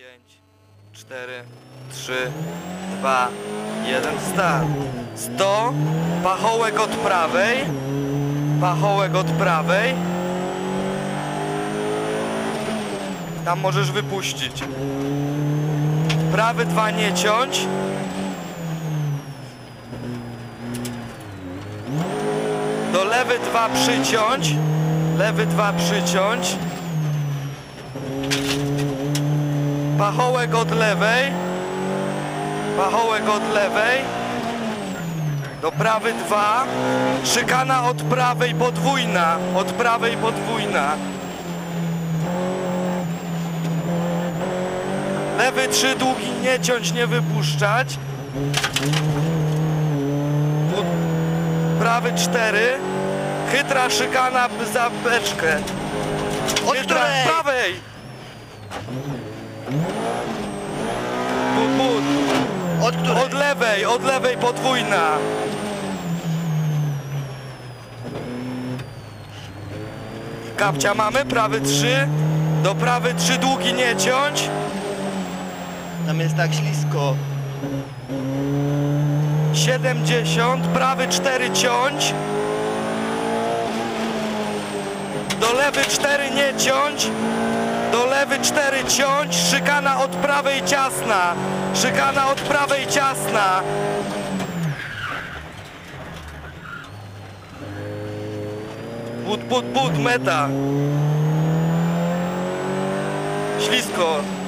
5, 4, 3, 2, 1, start. 100, pachołek od prawej, pachołek od prawej. Tam możesz wypuścić. Prawy dwa nie ciąć. Do lewy dwa przyciąć. Lewy dwa przyciąć. Pachołek od lewej. Pachołek od lewej. Do prawy dwa. Szykana od prawej podwójna. Od prawej podwójna. Lewy trzy długi nie ciąć, nie wypuszczać. Prawy cztery. Chytra szykana za beczkę. Od prawej. But. Od której? Od lewej, od lewej podwójna. Kapcia mamy, prawy trzy. Do prawy trzy długi nie ciąć. Tam jest tak ślisko. 70, prawy 4 ciąć. Do lewy 4 nie ciąć. Do lewy 4 ciąć. Szykana od prawej ciasna. Szykana od prawej ciasna. Put, put, put, meta. Ślisko.